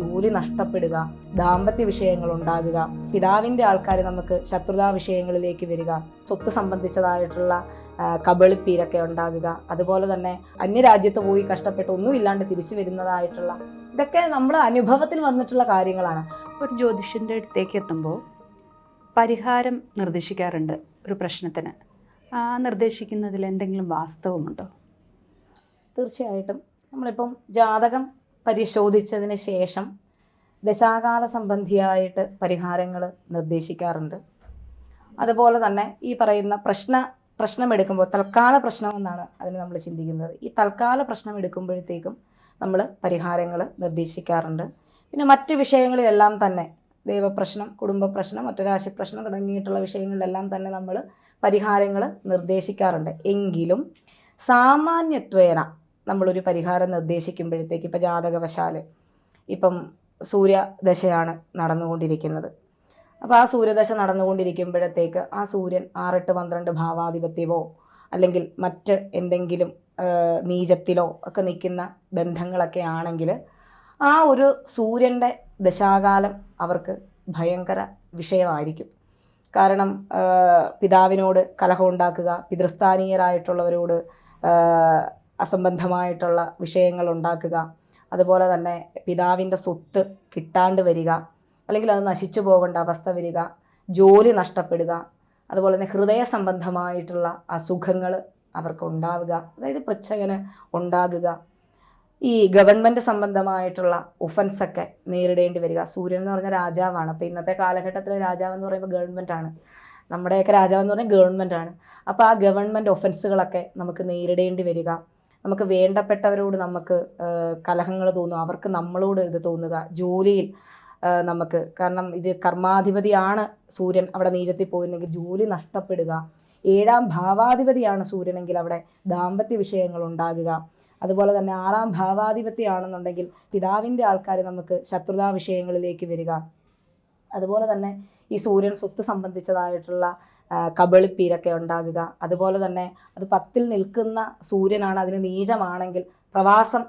ജോലി നഷ്ടപ്പെടുക ദാമ്പത്യ വിഷയങ്ങൾ ഉണ്ടാകുക പിതാവിന്റെ ആൾക്കാർ നമുക്ക് ശത്രുതാ വിഷയങ്ങളിലേക്ക് വരിക സ്വത്ത് സംബന്ധിച്ചതായിട്ടുള്ള കബളിപ്പീരൊക്കെ ഉണ്ടാകുക അതുപോലെ തന്നെ അന്യരാജ്യത്ത് പോയി കഷ്ടപ്പെട്ട് ഒന്നുമില്ലാണ്ട് തിരിച്ചു വരുന്നതായിട്ടുള്ള ഇതൊക്കെ നമ്മുടെ അനുഭവത്തിൽ വന്നിട്ടുള്ള കാര്യങ്ങളാണ്. ഒരു ജ്യോതിഷന്റെ അടുത്തേക്ക് എത്തുമ്പോൾ പരിഹാരം നിർദ്ദേശിക്കാറുണ്ട് ഒരു പ്രശ്നത്തിന്. ആ നിർദ്ദേശിക്കുന്നതിൽ എന്തെങ്കിലും വാസ്തവമുണ്ടോ? തീർച്ചയായിട്ടും. നമ്മളിപ്പം ജാതകം പരിശോധിച്ചതിന് ശേഷം ദശാകാല സംബന്ധിയായിട്ട് പരിഹാരങ്ങൾ നിർദ്ദേശിക്കാറുണ്ട്. അതുപോലെ തന്നെ ഈ പറയുന്ന പ്രശ്ന പ്രശ്നമെടുക്കുമ്പോൾ തൽക്കാല പ്രശ്നമെന്നാണ് അതിന് നമ്മൾ ചിന്തിക്കുന്നത്. ഈ തൽക്കാല പ്രശ്നം എടുക്കുമ്പോഴത്തേക്കും നമ്മൾ പരിഹാരങ്ങൾ നിർദ്ദേശിക്കാറുണ്ട്. പിന്നെ മറ്റ് വിഷയങ്ങളിലെല്ലാം തന്നെ ദൈവപ്രശ്നം കുടുംബ പ്രശ്നം ഒറ്റരാശി പ്രശ്നം തുടങ്ങിയിട്ടുള്ള വിഷയങ്ങളിലെല്ലാം തന്നെ നമ്മൾ പരിഹാരങ്ങൾ നിർദ്ദേശിക്കാറുണ്ട്. എങ്കിലും സാമാന്യത്വേന നമ്മളൊരു പരിഹാരം നിർദ്ദേശിക്കുമ്പോഴത്തേക്ക് ഇപ്പോൾ ജാതകവശാൽ ഇപ്പം സൂര്യദശയാണ് നടന്നുകൊണ്ടിരിക്കുന്നത്. അപ്പോൾ ആ സൂര്യദശ നടന്നുകൊണ്ടിരിക്കുമ്പോഴത്തേക്ക് ആ സൂര്യൻ ആറെട്ട് പന്ത്രണ്ട് ഭാവാധിപത്യമോ അല്ലെങ്കിൽ മറ്റ് എന്തെങ്കിലും നീചത്തിലോ ഒക്കെ നിൽക്കുന്ന ബന്ധങ്ങളൊക്കെ ആണെങ്കിൽ ആ ഒരു സൂര്യന്റെ ദശാകാലം അവർക്ക് ഭയങ്കര വിഷയമായിരിക്കും. കാരണം പിതാവിനോട് കലഹം ഉണ്ടാക്കുക പിതൃസ്ഥാനീയരായിട്ടുള്ളവരോട് അസംബന്ധമായിട്ടുള്ള വിഷയങ്ങൾ ഉണ്ടാക്കുക അതുപോലെ തന്നെ പിതാവിന്റെ സ്വത്ത് കിട്ടാണ്ട് വരിക. അല്ലെങ്കിൽ അത് നശിച്ചു പോകേണ്ട അവസ്ഥ വരിക. ജോലി നഷ്ടപ്പെടുക. അതുപോലെ തന്നെ ഹൃദയ സംബന്ധമായിട്ടുള്ള അസുഖങ്ങൾ അവർക്ക് ഉണ്ടാവുക. അതായത് പ്രച്ഛകന് ഉണ്ടാകുക. ഈ ഗവൺമെന്റ് സംബന്ധമായിട്ടുള്ള ഒഫൻസൊക്കെ നേരിടേണ്ടി വരിക. സൂര്യൻ എന്ന് പറഞ്ഞ രാജാവാണ്. അപ്പോൾ ഇന്നത്തെ കാലഘട്ടത്തിലെ രാജാവ് എന്ന് പറയുമ്പോൾ ഗവൺമെന്റ് ആണ്. നമ്മുടെയൊക്കെ രാജാവ് എന്ന് പറഞ്ഞാൽ ഗവൺമെന്റ് ആണ്. അപ്പോൾ ആ ഗവൺമെന്റ് ഒഫൻസുകളൊക്കെ നമുക്ക് നേരിടേണ്ടി വരിക. നമുക്ക് വേണ്ടപ്പെട്ടവരോട് നമുക്ക് കലഹങ്ങൾ തോന്നും. അവർക്ക് നമ്മളോട് ഇത് തോന്നുക. ജോലിയിൽ നമുക്ക്. കാരണം ഇത് കർമാധിപതിയാണ് സൂര്യൻ അവിടെ നീചത്തിൽ പോയിരുന്നെങ്കിൽ ജോലി നഷ്ടപ്പെടുക. ഏഴാം ഭാവാധിപതിയാണ് സൂര്യനെങ്കിൽ അവിടെ ദാമ്പത്യ വിഷയങ്ങൾ ഉണ്ടാകുക. അതുപോലെ തന്നെ ആറാം ഭാവാധിപത്യമാണെന്നുണ്ടെങ്കിൽ പിതാവിന്റെ ആൾക്കാർ നമുക്ക് ശത്രുതാ വിഷയങ്ങളിലേക്ക് വരിക. അതുപോലെ തന്നെ ഈ സൂര്യൻ സ്വത്ത് സംബന്ധിച്ചതായിട്ടുള്ള കബളിപ്പീരൊക്കെ ഉണ്ടാകുക. അതുപോലെ തന്നെ അത് പത്തിൽ നിൽക്കുന്ന സൂര്യനാണ് അതിന് നീചമാണെങ്കിൽ പ്രവാസം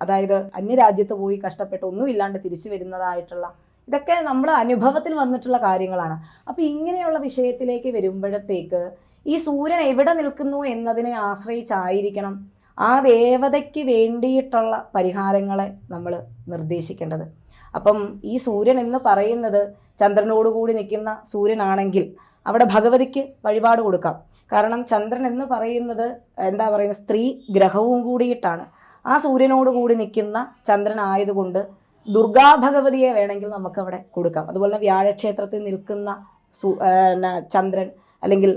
അതായത് അന്യരാജ്യത്ത് പോയി കഷ്ടപ്പെട്ട് ഒന്നുമില്ലാണ്ട് തിരിച്ചു വരുന്നതായിട്ടുള്ള ഇതൊക്കെ നമ്മൾ അനുഭവത്തിൽ വന്നിട്ടുള്ള കാര്യങ്ങളാണ്. അപ്പോൾ ഇങ്ങനെയുള്ള വിഷയത്തിലേക്ക് വരുമ്പോഴത്തേക്ക് ഈ സൂര്യൻ എവിടെ നിൽക്കുന്നു എന്നതിനെ ആശ്രയിച്ചായിരിക്കണം ആ ദേവതയ്ക്ക് വേണ്ടിയിട്ടുള്ള പരിഹാരങ്ങളെ നമ്മൾ നിർദ്ദേശിക്കേണ്ടത്. അപ്പം ഈ സൂര്യൻ എന്ന് പറയുന്നത് ചന്ദ്രനോട് കൂടി നിൽക്കുന്ന സൂര്യനാണെങ്കിൽ അവിടെ ഭഗവതിക്ക് വഴിപാട് കൊടുക്കാം. കാരണം ചന്ദ്രൻ എന്ന് പറയുന്നത് എന്താ പറയുന്നത്? സ്ത്രീ ഗ്രഹവും കൂടിയിട്ടാണ്. ആ സൂര്യനോട് കൂടി നിൽക്കുന്ന ചന്ദ്രൻ ആയതുകൊണ്ട് ദുർഗാ ഭഗവതിയെ വേണമെങ്കിൽ നമുക്കവിടെ കൊടുക്കാം. അതുപോലെ വ്യാഴക്ഷേത്രത്തിൽ നിൽക്കുന്ന സു ചന്ദ്രൻ അല്ലെങ്കിൽ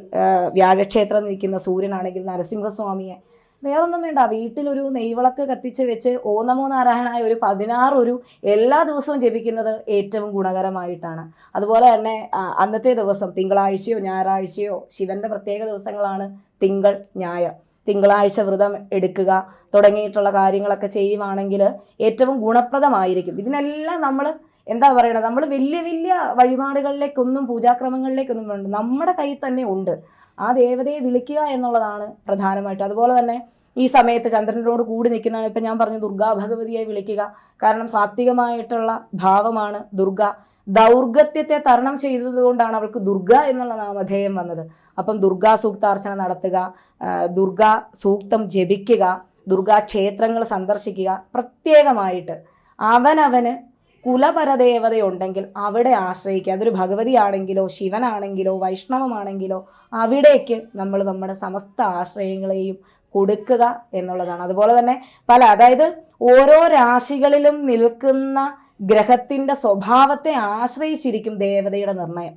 വ്യാഴക്ഷേത്രം നിൽക്കുന്ന സൂര്യനാണെങ്കിൽ നരസിംഹസ്വാമിയെ വേറൊന്നും വേണ്ട. വീട്ടിലൊരു നെയ്വിളക്ക് കത്തിച്ച് വെച്ച് ഓന്നമോ നാരായണായ ഒരു പതിനാറ് ഒരു എല്ലാ ദിവസവും ജപിക്കുന്നത് ഏറ്റവും ഗുണകരമായിട്ടാണ്. അതുപോലെ തന്നെ അന്നത്തെ ദിവസം തിങ്കളാഴ്ചയോ ഞായറാഴ്ചയോ ശിവന്റെ പ്രത്യേക ദിവസങ്ങളാണ് തിങ്കൾ ഞായർ. തിങ്കളാഴ്ച വ്രതം എടുക്കുക തുടങ്ങിയിട്ടുള്ള കാര്യങ്ങളൊക്കെ ചെയ്യുവാണെങ്കിൽ ഏറ്റവും ഗുണപ്രദമായിരിക്കും. ഇതിനെല്ലാം നമ്മൾ എന്താ പറയണത്? നമ്മൾ വലിയ വലിയ വഴിപാടുകളിലേക്കൊന്നും പൂജാക്രമങ്ങളിലേക്കൊന്നും വേണ്ട നമ്മുടെ കയ്യിൽ തന്നെ ഉണ്ട്. ആ ദേവതയെ വിളിക്കുക എന്നുള്ളതാണ് പ്രധാനമായിട്ടും. അതുപോലെ തന്നെ ഈ സമയത്ത് ചന്ദ്രനോട് കൂടി നിൽക്കുന്നതാണ്. ഇപ്പം ഞാൻ പറഞ്ഞു ദുർഗാ ഭഗവതിയെ വിളിക്കുക. കാരണം സാത്വികമായിട്ടുള്ള ഭാവമാണ് ദുർഗ. ദൗർഗത്യത്തെ തരണം ചെയ്തതുകൊണ്ടാണ് അവൾക്ക് ദുർഗ എന്നുള്ള നാമധേയം വന്നത്. അപ്പം ദുർഗാ സൂക്താർച്ചന നടത്തുക ദുർഗാ സൂക്തം ജപിക്കുക ദുർഗാ ക്ഷേത്രങ്ങൾ സന്ദർശിക്കുക പ്രത്യേകമായിട്ട് അവനവന് കുലപരദേവതയുണ്ടെങ്കിൽ അവിടെ ആശ്രയിക്കുക. അതൊരു ഭഗവതിയാണെങ്കിലോ ശിവനാണെങ്കിലോ വൈഷ്ണവമാണെങ്കിലോ അവിടേക്ക് നമ്മൾ നമ്മുടെ സമസ്ത ആശ്രയങ്ങളെയും കൊടുക്കുക എന്നുള്ളതാണ്. അതുപോലെ തന്നെ പല അതായത് ഓരോ രാശികളിലും നിൽക്കുന്ന ഗ്രഹത്തിന്റെ സ്വഭാവത്തെ ആശ്രയിച്ചിരിക്കും ദേവതയുടെ നിർണയം.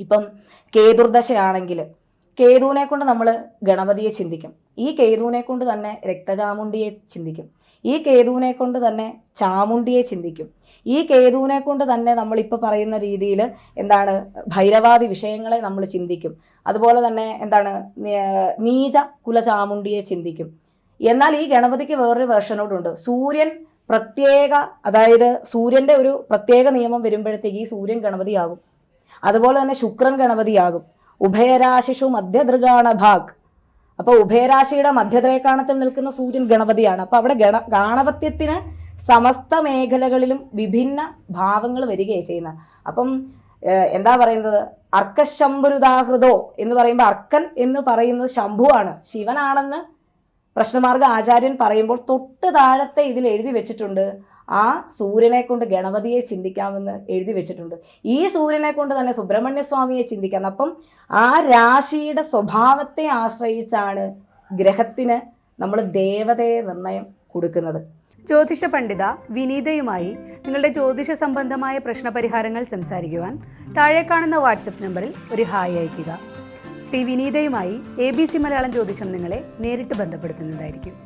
ഇപ്പം കേതുർദശയാണെങ്കിൽ കേതുവിനെ കൊണ്ട് നമ്മൾ ഗണപതിയെ ചിന്തിക്കും. ഈ കേതുവിനെ കൊണ്ട് തന്നെ രക്തചാമുണ്ടിയെ ചിന്തിക്കും. ഈ കേതുവിനെ കൊണ്ട് തന്നെ ചാമുണ്ടിയെ ചിന്തിക്കും. ഈ കേതുവിനെ കൊണ്ട് തന്നെ നമ്മളിപ്പോൾ പറയുന്ന രീതിയിൽ എന്താണ് ഭൈരവാദി വിഷയങ്ങളെ നമ്മൾ ചിന്തിക്കും. അതുപോലെ തന്നെ എന്താണ് നീച കുലചാമുണ്ടിയെ ചിന്തിക്കും. എന്നാൽ ഈ ഗണപതിക്ക് വേറൊരു വേർഷനോടുണ്ട് സൂര്യൻ പ്രത്യേക അതായത് സൂര്യന്റെ ഒരു പ്രത്യേക നിയമം വരുമ്പോഴത്തേക്ക് ഈ സൂര്യൻ ഗണപതിയാകും. അതുപോലെ തന്നെ ശുക്രൻ ഗണപതിയാകും. ഉഭയരാശിഷു മധ്യദൃഗാണ ഭാഗ്. അപ്പോൾ ഉഭയരാശിയുടെ മധ്യത്രേക്കാണത്തിൽ നിൽക്കുന്ന സൂര്യൻ ഗണപതിയാണ്. അപ്പോൾ അവിടെ ഗണ ഗാണപത്യത്തിന് സമസ്ത മേഖലകളിലും വിഭിന്ന ഭാവങ്ങൾ വരികയാണ് ചെയ്യുന്നത് അപ്പം എന്താ പറയുന്നത്? അർക്കശംഭുരുദാഹൃതോ എന്ന് പറയുമ്പോൾ അർക്കൻ എന്ന് പറയുന്നത് ശംഭുവാണ്. ശിവനാണെന്ന് പ്രശ്നമാർഗ ആചാര്യൻ പറയുമ്പോൾ തൊട്ട് താഴത്തെ ഇതിൽ എഴുതി വെച്ചിട്ടുണ്ട്. ആ സൂര്യനെ കൊണ്ട് ഗണപതിയെ ചിന്തിക്കാമെന്ന് എഴുതി വെച്ചിട്ടുണ്ട്. ഈ സൂര്യനെ കൊണ്ട് തന്നെ സുബ്രഹ്മണ്യ സ്വാമിയെ ചിന്തിക്കാം അപ്പം ആ രാശിയുടെ സ്വഭാവത്തെ ആശ്രയിച്ചാണ് ഗ്രഹത്തിന് നമ്മൾ ദേവതയെ നിർണയം കൊടുക്കുന്നത്. ജ്യോതിഷ പണ്ഡിത വിനീതയുമായി നിങ്ങളുടെ ജ്യോതിഷ സംബന്ധമായ പ്രശ്നപരിഹാരങ്ങൾ സംസാരിക്കുവാൻ താഴെ കാണുന്ന വാട്സപ്പ് നമ്പറിൽ ഒരു ഹായ് അയയ്ക്കുക. ശ്രീ വിനീതയുമായി എ ബി സി മലയാളം ജ്യോതിഷം നിങ്ങളെ നേരിട്ട് ബന്ധപ്പെടുത്തുന്നതായിരിക്കും.